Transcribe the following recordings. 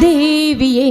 தேவியே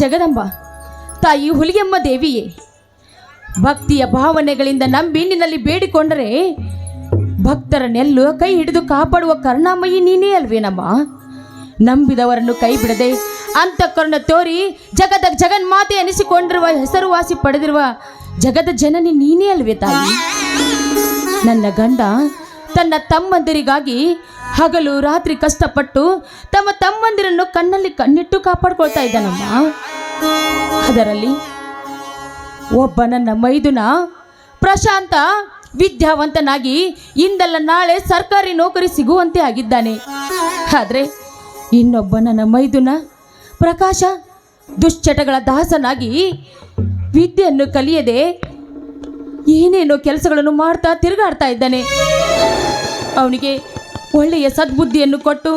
ಜಗದಂಬ. ತಾಯಿ ಹುಲಿಯಮ್ಮ ದೇವಿಯೇ, ಭಕ್ತಿಯ ಭಾವನೆಗಳಿಂದ ನಂಬಿ ನಿನ್ನಲ್ಲಿ ಬೇಡಿಕೊಂಡರೆ ಭಕ್ತರನ್ನೆಲ್ಲೂ ಕೈ ಹಿಡಿದು ಕಾಪಾಡುವ ಕರುಣಾಮಯಿ ನೀನೇ ಅಲ್ವೇನಮ್ಮ ನಂಬಿದವರನ್ನು ಕೈ ಬಿಡದೆ ಅಂತಃಕರಣ ತೋರಿ ಜಗದ ಜಗನ್ಮಾತೆ ಅನಿಸಿಕೊಂಡಿರುವ ಹೆಸರುವಾಸಿ ಪಡೆದಿರುವ ಜಗದ ಜನನಿ ನೀನೇ ಅಲ್ವೇ ತಾಯಿ. ನನ್ನ ಗಂಡ ತನ್ನ ತಮ್ಮಂದಿರಿಗಾಗಿ ಹಗಲು ರಾತ್ರಿ ಕಷ್ಟಪಟ್ಟು ತಮ್ಮ ತಮ್ಮಂದಿರನ್ನು ಕಣ್ಣಲ್ಲಿ ಕಣ್ಣಿಟ್ಟು ಕಾಪಾಡ್ಕೊಳ್ತಾ ಇದ್ದಾನಮ್ಮ. ಅದರಲ್ಲಿ ಒಬ್ಬ ನನ್ನ ಮೈದುನ ಪ್ರಶಾಂತ ವಿದ್ಯಾವಂತನಾಗಿ ಇಂದಲ್ಲ ನಾಳೆ ಸರ್ಕಾರಿ ನೌಕರಿ ಸಿಗುವಂತೆ ಆಗಿದ್ದಾನೆ. ಆದರೆ ಇನ್ನೊಬ್ಬ ನನ್ನ ಮೈದುನ ಪ್ರಕಾಶ ದುಶ್ಚಟಗಳ ದಾಸನಾಗಿ ವಿದ್ಯೆಯನ್ನು ಕಲಿಯದೆ ಏನೇನೋ ಕೆಲಸಗಳನ್ನು ಮಾಡ್ತಾ ತಿರುಗಾಡ್ತಾ ಇದ್ದಾನೆ. ಅವನಿಗೆ ಒಳ್ಳೆಯ ಸದ್ಬುದ್ಧಿಯನ್ನು ಕೊಟ್ಟು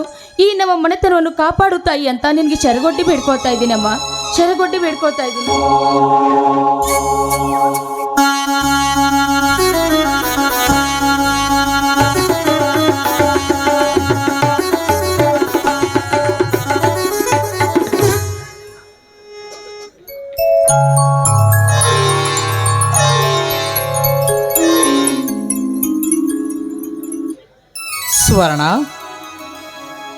ಈ ನಮ್ಮ ಮನೆತನವನ್ನು ಕಾಪಾಡುತ್ತಾಯಿ ಅಂತ ನಿನಗೆ ಶರಗೊಡ್ಡಿ ಬೇಡ್ಕೊಳ್ತಾ ಇದ್ದೀನಮ್ಮ. ಶರಗೊಡ್ಡಿ ಬೇಡ್ಕೊಳ್ತಾ ಇದ್ದೀನಿ. ಸ್ವರ್ಣ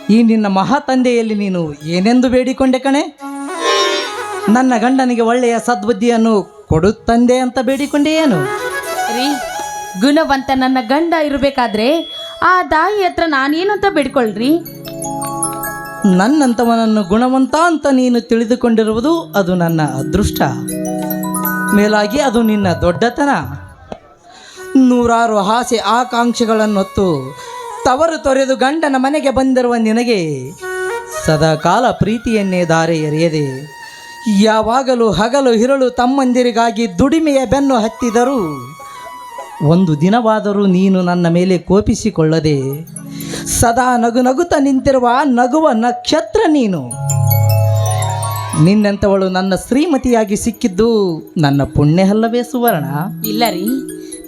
ಈ ನಿನ್ನ ಮಹಾತಂದೆಯಲ್ಲಿ ನೀನು ಏನೆಂದು ಬೇಡಿಕೊಂಡೆ ಕಣೆ? ನನ್ನ ಗಂಡನಿಗೆ ಒಳ್ಳೆಯ ಸದ್ಬುದ್ಧಿಯನ್ನು ಕೊಡುತ್ತಂದೆ ಅಂತ ಬೇಡಿಕೊಂಡೆ ಏನು ರೀ ಗುಣವಂತ ನನ್ನ ಗಂಡ ಇರಬೇಕಾದ್ರೆ ಆ ತಾಯಿ ಹತ್ರ ನಾನೇನು ಅಂತ ಬೇಡ್ಕೊಳ್ರಿ? ನನ್ನಂಥವನನ್ನು ಗುಣವಂತ ಅಂತ ನೀನು ತಿಳಿದುಕೊಂಡಿರುವುದು ಅದು ನನ್ನ ಅದೃಷ್ಟ. ಮೇಲಾಗಿ ಅದು ನಿನ್ನ ದೊಡ್ಡತನ. ನೂರಾರು ಆಸೆ ಆಕಾಂಕ್ಷೆಗಳನ್ನೊತ್ತು ತವರು ತೊರೆದು ಗಂಡನ ಮನೆಗೆ ಬಂದಿರುವ ನಿನಗೆ ಸದಾಕಾಲ ಪ್ರೀತಿಯನ್ನೇ ದಾರೆ ಎರೆಯದೆ. ಯಾವಾಗಲೂ ಹಗಲು ಹಿರಳು ತಮ್ಮಂದಿರಿಗಾಗಿ ದುಡಿಮೆಯ ಬೆನ್ನು ಹತ್ತಿದರು. ಒಂದು ದಿನವಾದರೂ ನೀನು ನನ್ನ ಮೇಲೆ ಕೋಪಿಸಿಕೊಳ್ಳದೆ ಸದಾ ನಗು ನಗುತ್ತ ನಿಂತಿರುವ ನಗುವ ನಕ್ಷತ್ರ ನೀನು. ನಿನ್ನೆಂಥವಳು ನನ್ನ ಶ್ರೀಮತಿಯಾಗಿ ಸಿಕ್ಕಿದ್ದು ನನ್ನ ಪುಣ್ಯ ಅಲ್ಲವೇ ಸುವರ್ಣ? ಇಲ್ಲ ರೀ.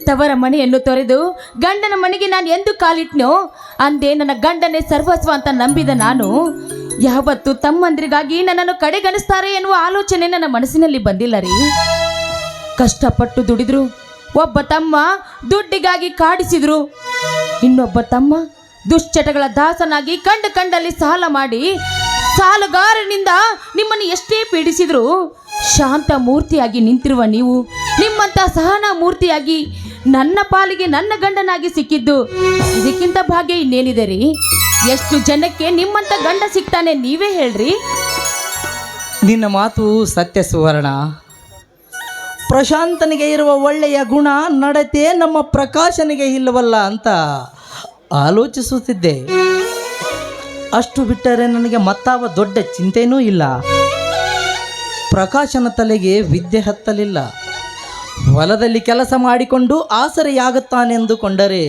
ತವರ ಮನೆಯನ್ನು ತೊರೆದು ಗಂಡನ ಮನೆಗೆ ನಾನು ಎಂದು ಕಾಲಿಟ್ನೋ? ಅಂದೇ ನನ್ನ ಗಂಡನೇ ಸರ್ವಸ್ವ ಅಂತ ನಂಬಿದ ನಾನು. ಯಾವತ್ತು ತಮ್ಮಂದ್ರಿಗಾಗಿ ನನ್ನನ್ನು ಕಡೆಗಣಿಸ್ತಾರೆ ಎನ್ನುವ ಆಲೋಚನೆ ನನ್ನ ಮನಸ್ಸಿನಲ್ಲಿ ಬಂದಿಲ್ಲ ರೀ. ಕಷ್ಟಪಟ್ಟು ದುಡಿದ್ರು, ಒಬ್ಬ ತಮ್ಮ ದುಡ್ಡಿಗಾಗಿ ಕಾಡಿಸಿದ್ರು. ಇನ್ನೊಬ್ಬ ತಮ್ಮ ದುಶ್ಚಟಗಳ ದಾಸನಾಗಿ ಕಂಡು ಕಂಡಲ್ಲಿ ಸಾಲ ಮಾಡಿ ಸಾಲಗಾರನಿಂದ ನಿಮ್ಮನ್ನು ಎಷ್ಟೇ ಪೀಡಿಸಿದ್ರು ಶಾಂತ ಮೂರ್ತಿಯಾಗಿ ನಿಂತಿರುವ ನೀವು ನಿಮ್ಮಂತ ಸಹನಾ ಮೂರ್ತಿಯಾಗಿ ನನ್ನ ಪಾಲಿಗೆ ನನ್ನ ಗಂಡನಾಗಿ ಸಿಕ್ಕಿದ್ದು. ಇದಕ್ಕಿಂತ ಭಾಗ್ಯ ಇನ್ನೇನಿದೆ ರೀ? ಎಷ್ಟು ಜನಕ್ಕೆ ನಿಮ್ಮಂತ ಗಂಡ ಸಿಗ್ತಾನೆ ನೀವೇ ಹೇಳ್ರಿ. ನಿನ್ನ ಮಾತು ಸತ್ಯ ಸುವರ್ಣ. ಪ್ರಶಾಂತನಿಗೆ ಇರುವ ಒಳ್ಳೆಯ ಗುಣ ನಡತೆ ನಮ್ಮ ಪ್ರಕಾಶನಿಗೆ ಇಲ್ಲವಲ್ಲ ಅಂತ ಆಲೋಚಿಸುತ್ತಿದ್ದೆ. ಅಷ್ಟು ಬಿಟ್ಟರೆ ನನಗೆ ಮತ್ತಾವ ದೊಡ್ಡ ಚಿಂತೆಯೂ ಇಲ್ಲ. ಪ್ರಕಾಶನ ತಲೆಗೆ ವಿದ್ಯೆ ಹತ್ತಲಿಲ್ಲ. ಹೊಲದಲ್ಲಿ ಕೆಲಸ ಮಾಡಿಕೊಂಡು ಆಸರೆಯಾಗುತ್ತಾನೆಂದುಕೊಂಡರೆ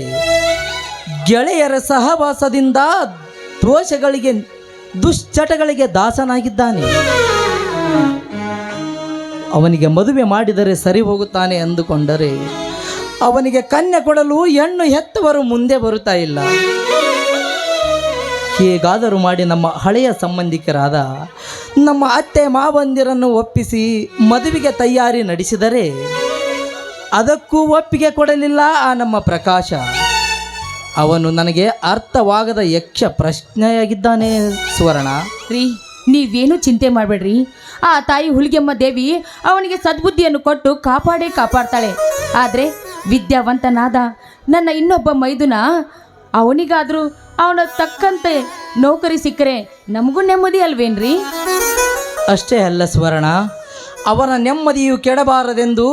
ಗೆಳೆಯರ ಸಹವಾಸದಿಂದ ದೋಷಗಳಿಗೆ, ದುಶ್ಚಟಗಳಿಗೆ ದಾಸನಾಗಿದ್ದಾನೆ. ಅವನಿಗೆ ಮದುವೆ ಮಾಡಿದರೆ ಸರಿ ಹೋಗುತ್ತಾನೆ ಅಂದುಕೊಂಡರೆ ಅವನಿಗೆ ಕನ್ಯೆ ಕೊಡಲು ಹೆಣ್ಣು ಹೆತ್ತವರು ಮುಂದೆ ಬರುತ್ತಾ ಇಲ್ಲ. ಹೇಗಾದರೂ ಮಾಡಿ ನಮ್ಮ ಹಳೆಯ ಸಂಬಂಧಿಕರಾದ ನಮ್ಮ ಅತ್ತೆ ಮಾವಂದಿರನ್ನು ಒಪ್ಪಿಸಿ ಮದುವೆಗೆ ತಯಾರಿ ನಡೆಸಿದರೆ ಅದಕ್ಕೂ ಒಪ್ಪಿಗೆ ಕೊಡಲಿಲ್ಲ ಆ ನಮ್ಮ ಪ್ರಕಾಶ. ಅವನು ನನಗೆ ಅರ್ಥವಾಗದ ಯಕ್ಷ ಪ್ರಶ್ನೆಯಾಗಿದ್ದಾನೆ ಸುವರ್ಣ. ರೀ ನೀವೇನು ಚಿಂತೆ ಮಾಡಬೇಡ್ರಿ. ಆ ತಾಯಿ ಹುಲಿಗೆಮ್ಮ ದೇವಿ ಅವನಿಗೆ ಸದ್ಬುದ್ಧಿಯನ್ನು ಕೊಟ್ಟು ಕಾಪಾಡೇ ಕಾಪಾಡ್ತಾಳೆ. ಆದರೆ ವಿದ್ಯಾವಂತನಾದ ನನ್ನ ಇನ್ನೊಬ್ಬ ಮೈದುನ ಅವನಿಗಾದರೂ ಅವನ ತಕ್ಕಂತೆ ನೌಕರಿ ಸಿಕ್ಕರೆ ನಮಗೂ ನೆಮ್ಮದಿ ಅಲ್ವೇನ್ರಿ? ಅಷ್ಟೇ ಅಲ್ಲ ಸ್ವರ್ಣ. ಅವನ ನೆಮ್ಮದಿಯು ಕೆಡಬಾರದೆಂದು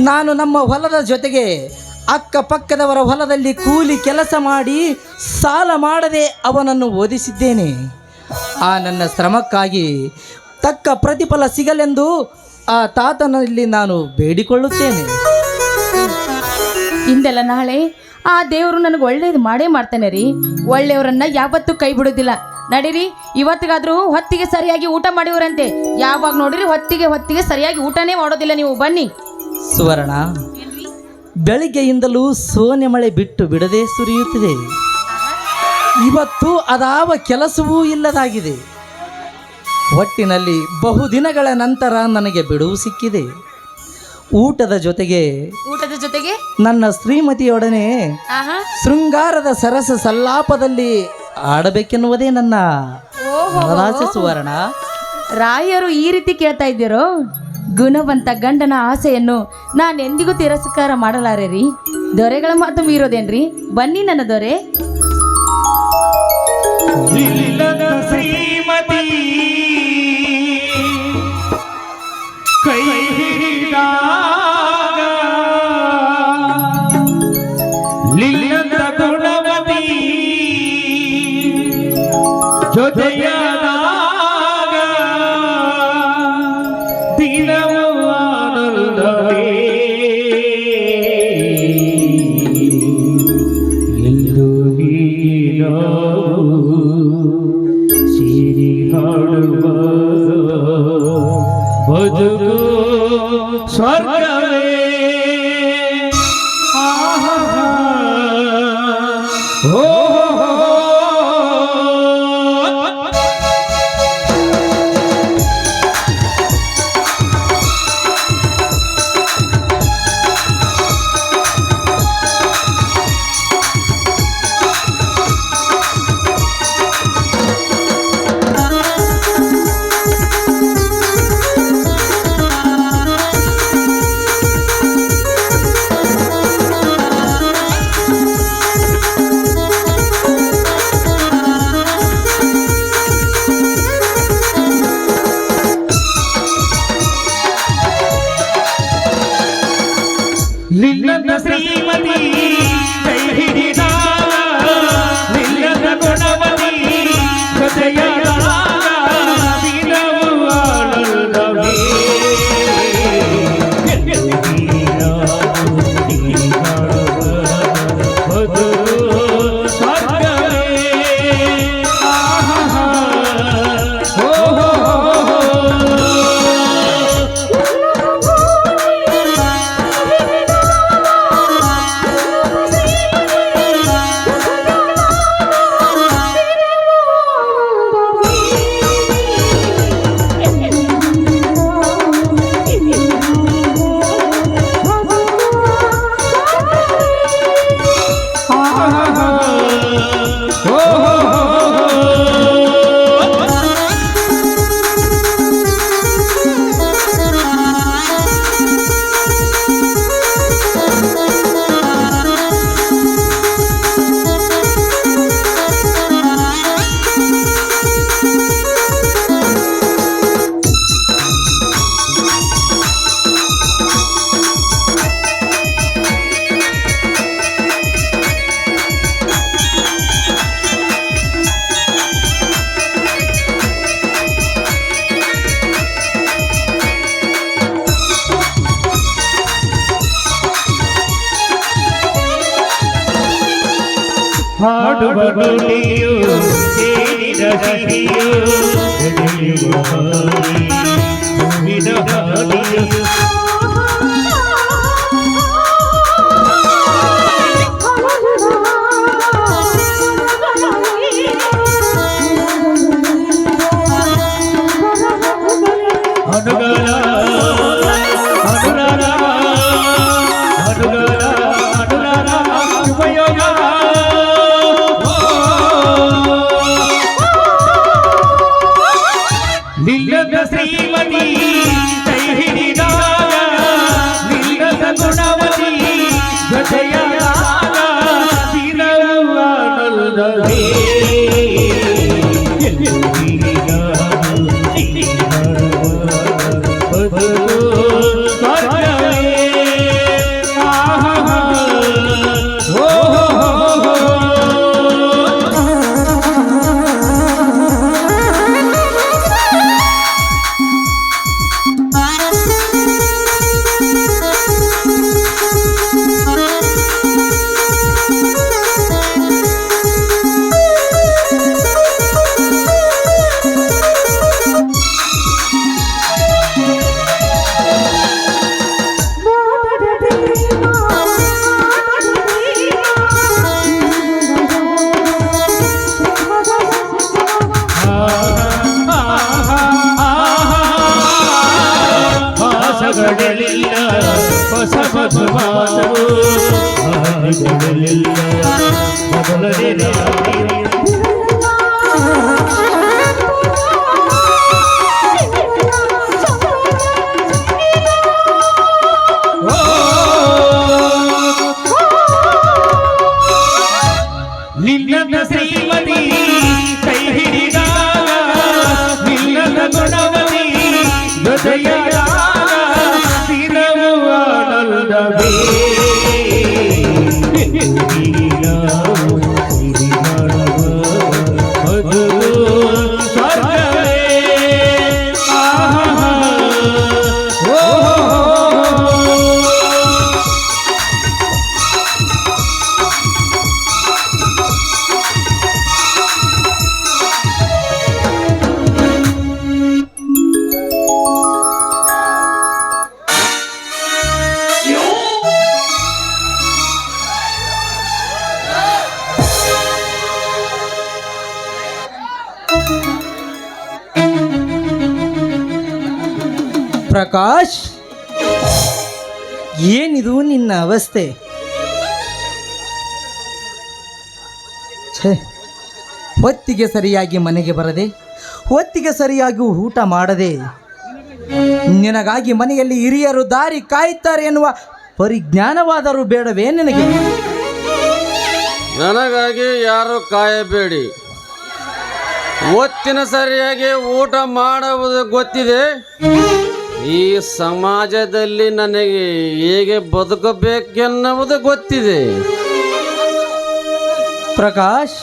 ನಾನು ನಮ್ಮ ಹೊಲದ ಜೊತೆಗೆ ಅಕ್ಕಪಕ್ಕದವರ ಹೊಲದಲ್ಲಿ ಕೂಲಿ ಕೆಲಸ ಮಾಡಿ ಸಾಲ ಮಾಡದೆ ಅವನನ್ನು ಓದಿಸಿದ್ದೇನೆ. ಆ ನನ್ನ ಶ್ರಮಕ್ಕಾಗಿ ತಕ್ಕ ಪ್ರತಿಫಲ ಸಿಗಲೆಂದು ಆ ತಾತನಲ್ಲಿ ನಾನು ಬೇಡಿಕೊಳ್ಳುತ್ತೇನೆ. ಹಿಂದೆಲ್ಲ ನಾಳೆ ಆ ದೇವರು ನನಗೆ ಒಳ್ಳೇದು ಮಾಡೇ ಮಾಡ್ತಾನೆ ರೀ. ಒಳ್ಳೆಯವರನ್ನ ಯಾವತ್ತೂ ಕೈ ಬಿಡೋದಿಲ್ಲ ನಡೀರಿ, ಇವತ್ತಿಗಾದ್ರೂ ಹೊತ್ತಿಗೆ ಸರಿಯಾಗಿ ಊಟ ಮಾಡಿವರಂತೆ. ಯಾವಾಗ ನೋಡಿರಿ ಹೊತ್ತಿಗೆ ಹೊತ್ತಿಗೆ ಸರಿಯಾಗಿ ಊಟನೇ ಮಾಡೋದಿಲ್ಲ ನೀವು. ಬನ್ನಿ. ಸುವರ್ಣ ಬೆಳಿಗ್ಗೆಯಿಂದಲೂ ಸೋನೆ ಮಳೆ ಬಿಟ್ಟು ಬಿಡದೆ ಸುರಿಯುತ್ತಿದೆ. ಇವತ್ತು ಅದಾವ ಕೆಲಸವೂ ಇಲ್ಲದಾಗಿದೆ. ಒಟ್ಟಿನಲ್ಲಿ ಬಹುದಿನಗಳ ನಂತರ ನನಗೆ ಬಿಡುವು ಸಿಕ್ಕಿದೆ. ಊಟದ ಜೊತೆಗೆ ಊಟದ ಜೊತೆಗೆ? ನನ್ನ ಶ್ರೀಮತಿಯೊಡನೆ ಶೃಂಗಾರದ ಸರಸ ಸಲ್ಲಾಪದಲ್ಲಿ ಆಡಬೇಕೆನ್ನುವುದೇ ನನ್ನ ಸುವರ್ಣ. ರಾಯರು ಈ ರೀತಿ ಕೇಳ್ತಾ ಇದ್ದೀರೋ? ಗುಣವಂತ ಗಂಡನ ಆಸೆಯನ್ನು ನಾನು ಎಂದಿಗೂ ತಿರಸ್ಕಾರ ಮಾಡಲಾರೆ ರೀ ದೊರೆಗಳ ಮಾತು ಮೀರೋದೇನ್ರಿ? ಬನ್ನಿ ನನ್ನ ದೊರೆ. ಶ್ರೀಮತಿ ਭਜਗੋ ਸਰਗਵੇ ਆਹਾ। ਹੋ ನುಡಿಯು ಸೇರಿದ ಸಿಹಿಯು ಬೆಳೆಯುವ ಹಾದಿ ತುಂಬಿದ ಹಾದಿಯು ಆನಂದವೇ. ಪ್ರಕಾಶ್? ಏನಿದು ನಿನ್ನ ಅವಸ್ಥೆ? ಹೊತ್ತಿಗೆ ಸರಿಯಾಗಿ ಮನೆಗೆ ಬರದೆ, ಹೊತ್ತಿಗೆ ಸರಿಯಾಗಿ ಊಟ ಮಾಡದೆ, ನಿನಗಾಗಿ ಮನೆಯಲ್ಲಿ ಹಿರಿಯರು ದಾರಿ ಕಾಯುತ್ತಾರೆ ಎನ್ನುವ ಪರಿಜ್ಞಾನವಾದರೂ ಬೇಡವೇ ನಿನಗೆ? ನನಗಾಗಿ ಯಾರು ಕಾಯಬೇಡಿ. ಒತ್ತಿನ ಸರಿಯಾಗಿ ಊಟ ಮಾಡುವುದು ಗೊತ್ತಿದೆ. ಈ ಸಮಾಜದಲ್ಲಿ ನನಗೆ ಹೇಗೆ ಬದುಕಬೇಕೆನ್ನುವುದು ಗೊತ್ತಿದೆ. ಪ್ರಕಾಶ್,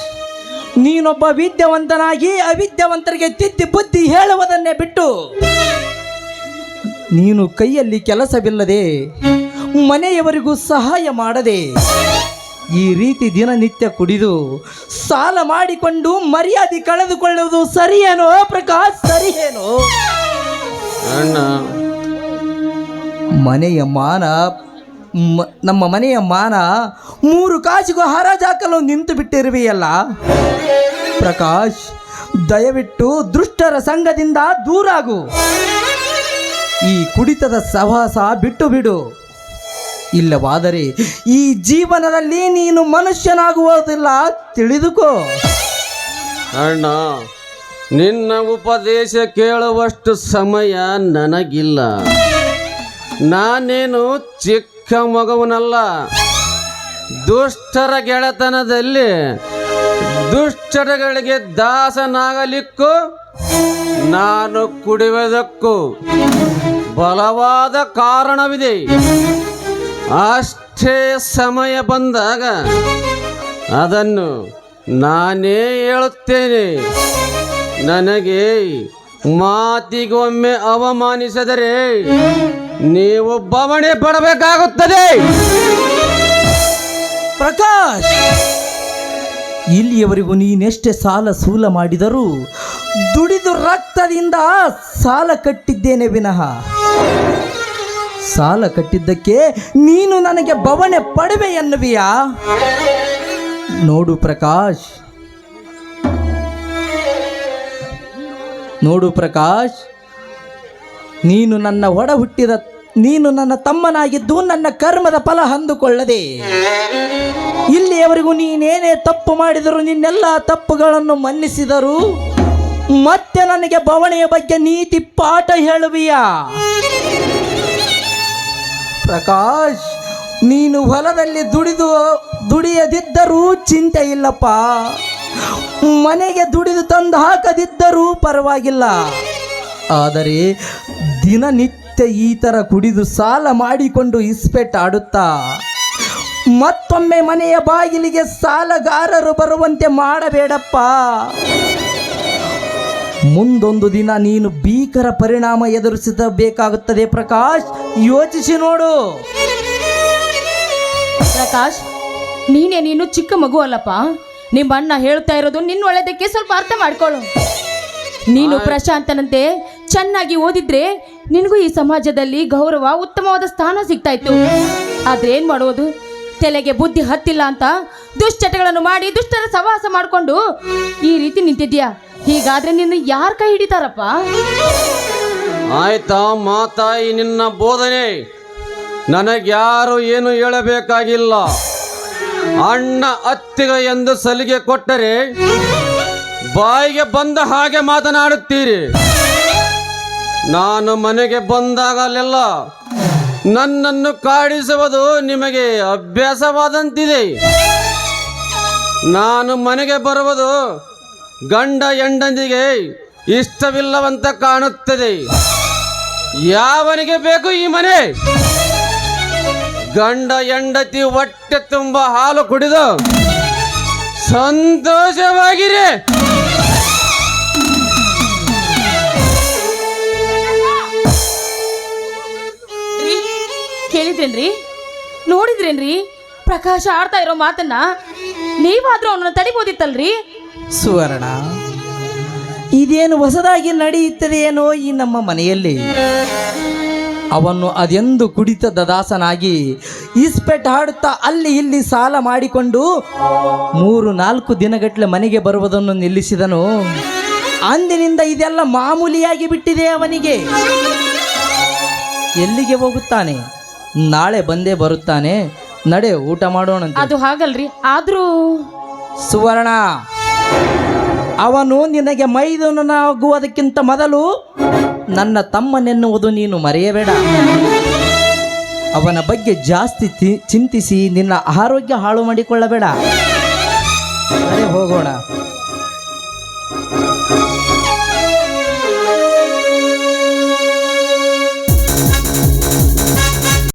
ನೀನೊಬ್ಬ ವಿದ್ಯಾವಂತನಾಗಿ ಅವಿದ್ಯಾವಂತರಿಗೆ ತಿದ್ದಿ ಬುದ್ಧಿ ಹೇಳುವುದನ್ನೇ ಬಿಟ್ಟು, ನೀನು ಕೈಯಲ್ಲಿ ಕೆಲಸವಿಲ್ಲದೆ ಮನೆಯವರಿಗೂ ಸಹಾಯ ಮಾಡದೆ ಈ ರೀತಿ ದಿನನಿತ್ಯ ಕುಡಿದು ಸಾಲ ಮಾಡಿಕೊಂಡು ಮರ್ಯಾದೆ ಕಳೆದುಕೊಳ್ಳುವುದು ಸರಿಯೇನೋ ಪ್ರಕಾಶ್, ಸರಿಯೇನೋ? ಅಣ್ಣ. ಮನೆಯ ಮಾನ ಮ- ನಮ್ಮ ಮನೆಯ ಮಾನ ಮೂರು ಕಾಸಿಗೂ ಹರಾಜಾಕಲು ನಿಂತು ಬಿಟ್ಟಿರುವೆಯಲ್ಲ. ಪ್ರಕಾಶ್ ದಯವಿಟ್ಟು ದುಷ್ಟರ ಸಂಘದಿಂದ ದೂರಾಗು ಈ ಕುಡಿತದ ಸಹವಾಸ ಬಿಟ್ಟು ಬಿಡು. ಇಲ್ಲವಾದರೆ ಈ ಜೀವನದಲ್ಲಿ ನೀನು ಮನುಷ್ಯನಾಗುವುದಿಲ್ಲ ತಿಳಿದುಕೋ. ಅಣ್ಣ. ನಿನ್ನ ಉಪದೇಶ ಕೇಳುವಷ್ಟು ಸಮಯ ನನಗಿಲ್ಲ. ನಾನೇನು ಚಿಕ್ಕ ಮಗುವನಲ್ಲ. ದುಷ್ಟರ ಗೆಳೆತನದಲ್ಲಿ ದುಷ್ಟರಗಳಿಗೆ ದಾಸನಾಗಲಿಕ್ಕೂ ನಾನು ಕುಡಿಯುವುದಕ್ಕೂ ಬಲವಾದ ಕಾರಣವಿದೆ. ಅಷ್ಟೇ ಸಮಯ ಬಂದಾಗ ಅದನ್ನು ನಾನೇ ಹೇಳುತ್ತೇನೆ. ನನಗೆ ಮಾತಿಗೊಮ್ಮೆ ಅವಮಾನಿಸಿದರೆ ನೀವು ಬವಣೆ ಪಡಬೇಕಾಗುತ್ತದೆ. ಪ್ರಕಾಶ್, ಇಲ್ಲಿಯವರೆಗೂ ನೀನೆಷ್ಟೇ ಸಾಲ ಸೂಲ ಮಾಡಿದರೂ ದುಡಿದು ರಕ್ತದಿಂದ ಸಾಲ ಕಟ್ಟಿದ್ದೇನೆ ವಿನಃ. ಸಾಲ ಕಟ್ಟಿದ್ದಕ್ಕೆ ನೀನು ನನಗೆ ಬವಣೆ ಪಡವೆ ಎನ್ನುವಿಯಾ? ನೋಡು ಪ್ರಕಾಶ್ ನೋಡು ಪ್ರಕಾಶ್, ನೀನು ನನ್ನ ಒಡ ಹುಟ್ಟಿದ ನೀನು ನನ್ನ ತಮ್ಮನಾಗಿದ್ದು ನನ್ನ ಕರ್ಮದ ಫಲ ಅಂದುಕೊಳ್ಳದೆ. ಇಲ್ಲಿಯವರೆಗೂ ನೀನೇನೇ ತಪ್ಪು ಮಾಡಿದರೂ ನಿನ್ನೆಲ್ಲ ತಪ್ಪುಗಳನ್ನು ಮನ್ನಿಸಿದರು ಮತ್ತೆ ನನಗೆ ಬವಣೆಯ ಬಗ್ಗೆ ನೀತಿ ಪಾಠ ಹೇಳುವಿಯಾ. ಪ್ರಕಾಶ್, ನೀನು ಹೊಲದಲ್ಲಿ ದುಡಿದು, ದುಡಿಯದಿದ್ದರೂ ಚಿಂತೆ ಇಲ್ಲಪ್ಪ ಮನೆಗೆ ದುಡಿದು ತಂದು ಹಾಕದಿದ್ದರೂ ಪರವಾಗಿಲ್ಲ. ಆದರೆ ದಿನನಿತ್ಯ ಈ ಥರ ಕುಡಿದು ಸಾಲ ಮಾಡಿಕೊಂಡು ಇಸ್ಪೆಟ್ ಆಡುತ್ತಾ, ಮತ್ತೊಮ್ಮೆ ಮನೆಯ ಬಾಗಿಲಿಗೆ ಸಾಲಗಾರರು ಬರುವಂತೆ ಮಾಡಬೇಡಪ್ಪ. ಮುಂದೊಂದು ದಿನ ನೀನು ಭೀಕರ ಪರಿಣಾಮ ಎದುರಿಸಬೇಕಾಗುತ್ತದೆ ಪ್ರಕಾಶ್, ಯೋಚಿಸಿ ನೋಡು. ಪ್ರಕಾಶ್, ನೀನೇ ನೀನು ಚಿಕ್ಕ ಮಗು ಅಲ್ಲಪ್ಪ. ನಿಮ್ಮ ಅಣ್ಣ ಹೇಳ್ತಾ ಇರೋದು ನಿನ್ನ ಒಳ್ಳೆದಕ್ಕೆ ಸ್ವಲ್ಪ ಅರ್ಥ ಮಾಡ್ಕೊಳ್ಳು. ನೀನು ಪ್ರಶಾಂತನಂತೆ ಚೆನ್ನಾಗಿ ಓದಿದ್ರೆ ನಿನಗೂ ಈ ಸಮಾಜದಲ್ಲಿ ಗೌರವ ಉತ್ತಮವಾದ ಸ್ಥಾನ ಸಿಗ್ತಾ ಇತ್ತು ಆದ್ರೆ ಏನ್ ಮಾಡೋದು? ತಲೆಗೆ ಬುದ್ಧಿ ಹತ್ತಿಲ್ಲ ಅಂತ ದುಶ್ಚಟಗಳನ್ನು ಮಾಡಿ ದುಷ್ಟರ ಸವಾಸ ಮಾಡಿಕೊಂಡು ಈ ರೀತಿ ನಿಂತಿದ್ಯಾ? ಹೀಗಾದ್ರೆ ನಿನ್ನ ಯಾರ ಕೈ ಹಿಡಿತಾರಪ್ಪ? ಆಯ್ತಾ ಮಾತಾಯಿ ನಿನ್ನ ಬೋಧನೆ. ನನಗ್ಯಾರು ಏನು ಹೇಳಬೇಕಾಗಿಲ್ಲ. ಅಣ್ಣ ಅತ್ತಿಗ ಎಂದು ಸಲಿಗೆ ಕೊಟ್ಟರೆ ಬಾಯಿಗೆ ಬಂದ ಹಾಗೆ ಮಾತನಾಡುತ್ತೀರಿ. ನಾನು ಮನೆಗೆ ಬಂದಾಗಲೆಲ್ಲ ನನ್ನನ್ನು ಕಾಡಿಸುವುದು ನಿಮಗೆ ಅಭ್ಯಾಸವಾದಂತಿದೆ. ನಾನು ಮನೆಗೆ ಬರುವುದು ಗಂಡ ಹೆಂಡಂದಿಗೆ ಇಷ್ಟವಿಲ್ಲವಂತ ಕಾಣುತ್ತದೆ. ಯಾವನಿಗೆ ಬೇಕು ಈ ಮನೆ? ಗಂಡ ಹೆಂಡತಿ ಹೊಟ್ಟೆ ತುಂಬ ಹಾಲು ಕುಡಿದು ಸಂತೋಷವಾಗಿರಿ. ರೀ, ಕೇಳಿದ್ರೇನ್ರಿ? ನೋಡಿದ್ರೇನ್ರಿ? ಪ್ರಕಾಶ ಆಡ್ತಾ ಇರೋ ಮಾತನ್ನ ನೀವಾದ್ರೂ ಅವನನ್ನು ತಡಿಬೋದಿತ್ತಲ್ರಿ? ಸುವರ್ಣ ಇದೇನು ಹೊಸದಾಗಿ ನಡೆಯುತ್ತದೆಯೇನೋ ಈ ನಮ್ಮ ಮನೆಯಲ್ಲಿ? ಅವನು ಅದೆಂದು ಕುಡಿತದ ದಾಸನಾಗಿ ಇಸ್ಪೆಟ್ ಹಾಡುತ್ತಾ ಅಲ್ಲಿ ಇಲ್ಲಿ ಸಾಲ ಮಾಡಿಕೊಂಡು ಮೂರು ನಾಲ್ಕು ದಿನಗಟ್ಟಲೆ ಮನೆಗೆ ಬರುವುದನ್ನು ನಿಲ್ಲಿಸಿದನು. ಅಂದಿನಿಂದ ಇದೆಲ್ಲ ಮಾಮೂಲಿಯಾಗಿ ಬಿಟ್ಟಿದೆ ಅವನಿಗೆ. ಎಲ್ಲಿಗೆ ಹೋಗುತ್ತಾನೆ? ನಾಳೆ ಬಂದೇ ಬರುತ್ತಾನೆ. ನಡೆ ಊಟ ಮಾಡೋಣ ಅದು ಹಾಗಲ್ರಿ. ಆದ್ರೂ ಸುವರ್ಣ ಅವನು ನಿನಗೆ ಮೈದುನನಾಗುವುದಕ್ಕಿಂತ ಮೊದಲು ನನ್ನ ತಮ್ಮನೆನ್ನುವುದು ನೀನು ಮರೆಯಬೇಡ. ಅವನ ಬಗ್ಗೆ ಜಾಸ್ತಿ ಚಿಂತಿಸಿ ನಿನ್ನ ಆರೋಗ್ಯ ಹಾಳು ಮಾಡಿಕೊಳ್ಳಬೇಡ. ಅರೆ ಹೋಗೋಣ.